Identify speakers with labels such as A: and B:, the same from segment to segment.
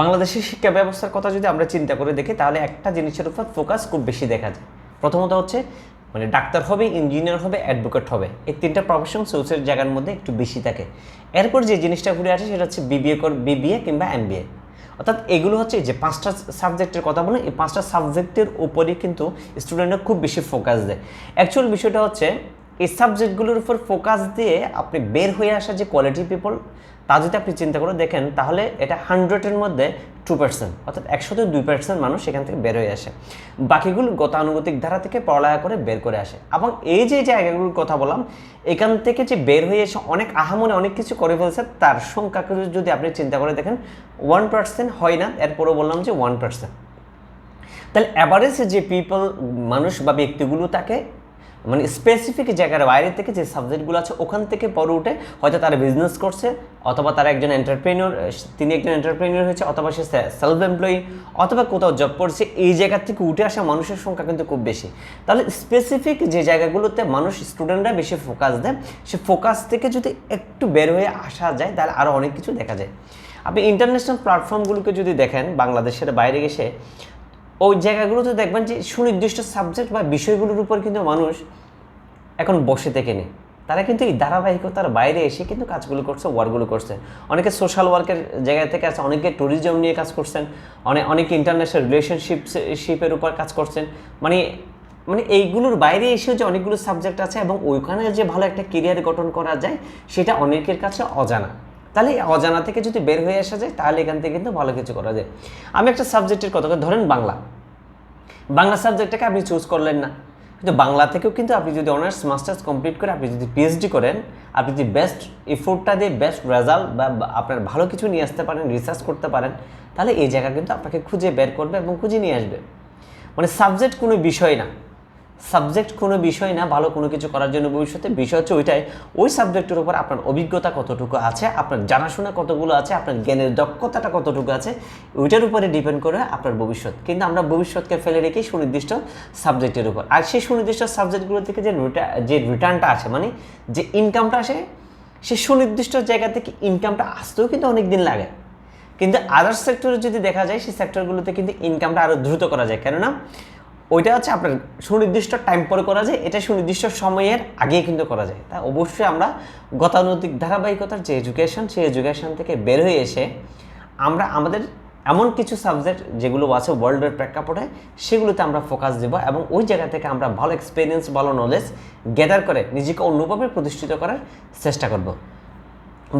A: বাংলাদেশের শিক্ষা ব্যবস্থার কথা যদি আমরা চিন্তা করে দেখি, তাহলে একটা জিনিসের উপর ফোকাস খুব বেশি দেখা যায়। প্রথমত হচ্ছে মানে ডাক্তার হবে ইঞ্জিনিয়ার হবে অ্যাডভোকেট হবে। এই তিনটা প্রফেশন সোর্সের জায়গার মধ্যে একটু বেশি থাকে। এরপর যে জিনিসটা ঘুরে আসে, সেটা হচ্ছে বিবিএ কর বিবিএ কিংবা এমবিএ অর্থাৎ এগুলো হচ্ছে যে পাঁচটা সাবজেক্টের কথা বলে এই পাঁচটা সাবজেক্টের উপরই কিন্তু স্টুডেন্টরা খুব বেশি ফোকাস দেয়। অ্যাকচুয়াল বিষয়টা হচ্ছে এই সাবজেক্টগুলোর উপর ফোকাস দিয়ে আপনি বের হয়ে আসা যে কোয়ালিটি পিপল তা যদি আপনি চিন্তা করে দেখেন, তাহলে এটা হান্ড্রেডের মধ্যে টু পার্সেন্ট অর্থাৎ একশোতে দুই পার্সেন্ট মানুষ সেখান থেকে বের হয়ে আসে। বাকিগুলো গতানুগতিক ধারা থেকে পড়ালেখা করে বের করে আসে। এবং এই যে জায়গাগুলোর কথা বললাম, এখান থেকে যে বের হয়ে এসে অনেক আহামনে অনেক কিছু করে ফেলছে, তার সংখ্যাকে যদি আপনি চিন্তা করে দেখেন ওয়ান পার্সেন্ট হয় না, এরপরও বললাম যে ওয়ান পার্সেন্ট তাহলে অ্যাভারেজ যে পিপল মানুষ বা ব্যক্তিগুলো তাকে মানে স্পেসিফিক জায়গার বাইরে থেকে যে সাবজেক্টগুলো আছে, ওখান থেকে পরে উঠে হয়তো তারা বিজনেস করছে, অথবা তারা একজন এন্টারপ্রেনিয়র তিনি একজন এন্টারপ্রেনিয়র হয়েছে, অথবা সে সেলফ এমপ্লয়ি অথবা কোথাও জব করছে, এই জায়গা থেকে উঠে আসা মানুষের সংখ্যা কিন্তু খুব বেশি। তাহলে স্পেসিফিক যে জায়গাগুলোতে মানুষ স্টুডেন্টরা বেশি ফোকাস দেয়, সে ফোকাস থেকে যদি একটু বের হয়ে আসা যায়, তাহলে আরও অনেক কিছু দেখা যায়। আপনি ইন্টারন্যাশনাল প্ল্যাটফর্মগুলোকে যদি দেখেন, বাংলাদেশের বাইরে গেছে ওই জায়গাগুলোতে দেখবেন যে সুনির্দিষ্ট সাবজেক্ট বা বিষয়গুলোর উপর কিন্তু মানুষ এখন বসে থেকে নেই। তারা কিন্তু এই ধারাবাহিকতার বাইরে এসে কিন্তু কাজগুলো করছে ওয়ার্কগুলো করছে। অনেকে সোশ্যাল ওয়ার্কের জায়গা থেকে আছে, অনেকে ট্যুরিজম নিয়ে কাজ করছেন অনেক অনেকে ইন্টারন্যাশনাল রিলেশনশিপ শিপের উপর কাজ করছেন। মানে মানে এইগুলোর বাইরে এসেও যে অনেকগুলো সাবজেক্ট আছে এবং ওইখানে যে ভালো একটা কেরিয়ার গঠন করা যায়, সেটা অনেকের কাছে অজানা। তাহলে অজানা থেকে যদি বের হয়ে আসা যায়, তাহলে এখান থেকে কিন্তু ভালো কিছু করা যায়। আমি একটা সাবজেক্টের কথা ধরেন বাংলা। বাংলা সাবজেক্টটাকে আপনি চুজ করলেন না। কিন্তু বাংলা থেকেও কিন্তু আপনি যদি অনার্স মাস্টার্স কমপ্লিট করে আপনি যদি পিএইচডি করেন, আপনি যদি বেস্ট এফোর্টটা দিয়ে বেস্ট রেজাল্ট বা আপনার ভালো কিছু নিয়ে আসতে পারেন রিসার্চ করতে পারেন, তাহলে এই জায়গা কিন্তু আপনাকে খুঁজে বের করবে এবং খুঁজে নিয়ে আসবে। মানে সাবজেক্ট কোনো বিষয় না। সাবজেক্ট কোনো বিষয় না, ভালো কোনো কিছু করার জন্য ভবিষ্যতে বিষয় হচ্ছে ওইটাই। ওই সাবজেক্টের উপর আপনার অভিজ্ঞতা কতটুকু আছে, আপনার জানাশোনা কতগুলো আছে, আপনার জ্ঞানের দক্ষতাটা কতটুকু আছে, ওইটার উপরে ডিপেন্ড করে আপনার ভবিষ্যৎ। কিন্তু আমরা ভবিষ্যৎকে ফেলে রেখে সুনির্দিষ্ট সাবজেক্টের উপর। আর সেই সুনির্দিষ্ট সাবজেক্টগুলো থেকে যে যে রিটার্নটা আসে মানে যে ইনকামটা আসে সে সুনির্দিষ্ট জায়গা থেকে ইনকামটা আসতেও কিন্তু অনেক দিন লাগে। কিন্তু আদার্স সেক্টরে যদি দেখা যায়, সেই সেক্টরগুলোতে কিন্তু ইনকামটা আরও দ্রুত করা যায়। কেননা ওইটা হচ্ছে আপনার সুনির্দিষ্ট টাইম পরে করা যায়, এটা সুনির্দিষ্ট সময়ের আগে কিন্তু করা যায়। তা অবশ্যই আমরা গতানুগতিক ধারাবাহিকতার যে এডুকেশন সেই এডুকেশন থেকে বের হয়ে এসে আমরা আমাদের এমন কিছু সাবজেক্ট যেগুলো আছে ওয়ার্ল্ডের প্রেক্ষাপটে, সেগুলোতে আমরা ফোকাস দেবো এবং ওই জায়গা থেকে আমরা ভালো এক্সপিরিয়েন্স ভালো নলেজ গ্যাদার করে নিজেকে অন্যভাবে প্রতিষ্ঠিত করার চেষ্টা করব।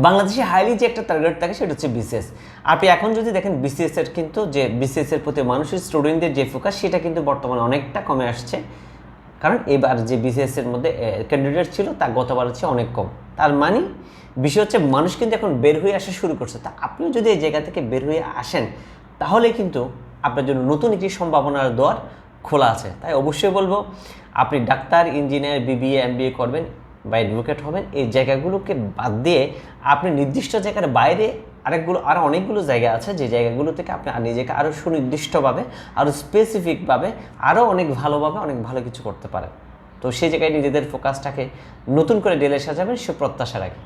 A: বাংলাদেশে হাইলি যে একটা টার্গেট থাকে সেটা হচ্ছে বিসিএস আপনি এখন যদি দেখেন বিসিএস এর কিন্তু যে বিসিএস এর প্রতি মানুষের স্টুডেন্টদের যে ফোকাস সেটা কিন্তু বর্তমানে অনেকটা কমে আসছে। কারণ এবার যে বিসিএস এর মধ্যে ক্যান্ডিডেট ছিল, তা গতবার হচ্ছে অনেক কম। তার মানে বিষয় হচ্ছে মানুষ কিন্তু এখন বের হয়ে আসা শুরু করছে। তা আপনিও যদি এই জায়গা থেকে বের হয়ে আসেন, তাহলে কিন্তু আপনার জন্য নতুন একটি সম্ভাবনার দ্বার খোলা আছে। তাই অবশ্যই বলব, আপনি ডাক্তার ইঞ্জিনিয়ার বিবিএ এমবিএ করবেন। বা অ্যাডভোকেট হবেন, এই জায়গাগুলোকে বাদ দিয়ে আপনি নির্দিষ্ট জায়গার বাইরে আরেকগুলো আরও অনেকগুলো জায়গা আছে, যে জায়গাগুলো থেকে আপনি নিজেকে আরও সুনির্দিষ্টভাবে আরও স্পেসিফিকভাবে আরও অনেক ভালোভাবে, অনেক ভালো কিছু করতে পারেন। তো সেই জায়গায় নিজেদের ফোকাসটাকে নতুন করে ডেলে সাজাবেন, সে প্রত্যাশা রাখি।